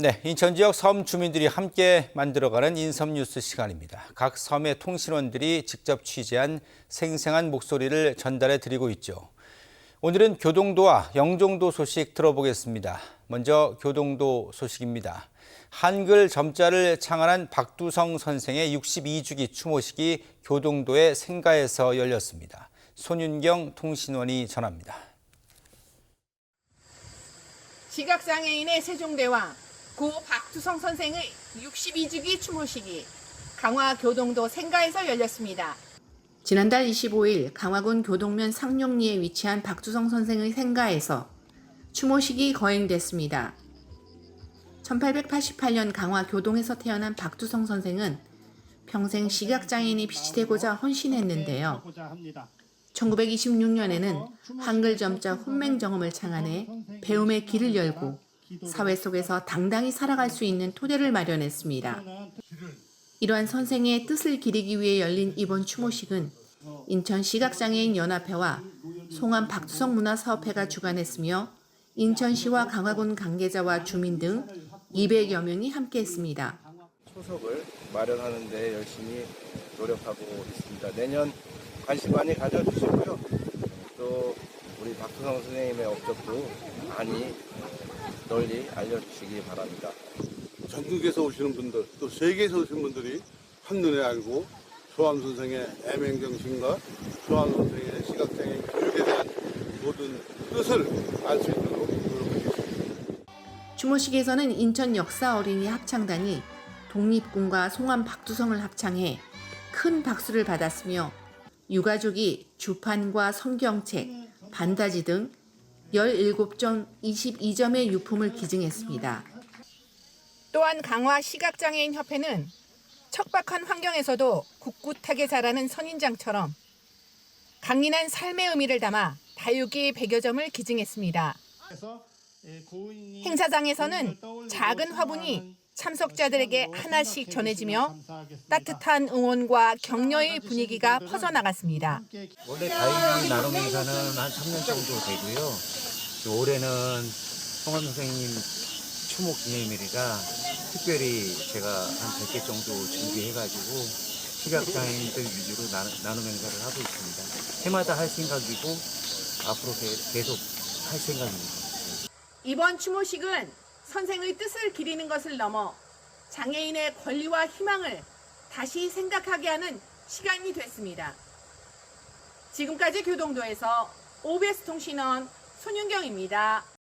네, 인천 지역 섬 주민들이 함께 만들어가는 인섬 뉴스 시간입니다. 각 섬의 통신원들이 직접 취재한 생생한 목소리를 전달해 드리고 있죠. 오늘은 교동도와 영종도 소식 들어보겠습니다. 먼저 교동도 소식입니다. 한글 점자를 창안한 박두성 선생의 62주기 추모식이 교동도의 생가에서 열렸습니다. 손윤경 통신원이 전합니다. 시각장애인의 세종대왕 고 박두성 선생의 62주기 추모식이 강화 교동도 생가에서 열렸습니다. 지난달 25일 강화군 교동면 상룡리에 위치한 박두성 선생의 생가에서 추모식이 거행됐습니다. 1888년 강화 교동에서 태어난 박두성 선생은 평생 시각장애인이 빛이 되고자 헌신했는데요. 1926년에는 한글 점자 훈맹정음을 창안해 배움의 길을 열고 사회 속에서 당당히 살아갈 수 있는 토대를 마련했습니다. 이러한 선생의 뜻을 기리기 위해 열린 이번 추모식은 인천 시각장애인 연합회와 송암 박두성 문화사업회가 주관했으며 인천시와 강화군 관계자와 주민 등 200여 명이 함께했습니다. 초석을 마련하는 데 열심히 노력하고 있습니다. 내년 관심 많이 가져주시고요. 또 우리 박수성 선생님의 업적도 많이 널리 알려주시기 바랍니다. 전국에서 오시는 분들 또 세계에서 오시는 분들이 한눈에 알고 조암 선생의 애맹정신과 조암 선생의 시각장애인 교육에 대한 모든 뜻을 알 수 있도록 노력하겠습니다. 추모식에서는 인천 역사 어린이 합창단이 독립군과 송암 박두성을 합창해 큰 박수를 받았으며 유가족이 주판과 성경책, 반다지 등 17점 22점의 유품을 기증했습니다. 또한 강화 시각장애인 협회는 척박한 환경에서도 굳굳하게 자라는 선인장처럼 강인한 삶의 의미를 담아 다육이 100여 점을 기증했습니다. 행사장에서는 작은 화분이 참석자들에게 하나씩 전해지며 따뜻한 응원과 격려의 분위기가 퍼져나갔습니다. 원래 다육이 나눔 행사는 한 3년 정도 되고요. 또 올해는 성환 선생님 추모 기념일이라 특별히 제가 한 100개 정도 준비해가지고 시각장애인들 위주로 나, 나눔 행사를 하고 있습니다. 해마다 할 생각이고 앞으로 계- 계속 할 생각입니다. 이번 추모식은 선생의 뜻을 기리는 것을 넘어 장애인의 권리와 희망을 다시 생각하게 하는 시간이 됐습니다. 지금까지 교동도에서 OBS 통신원 손윤경입니다.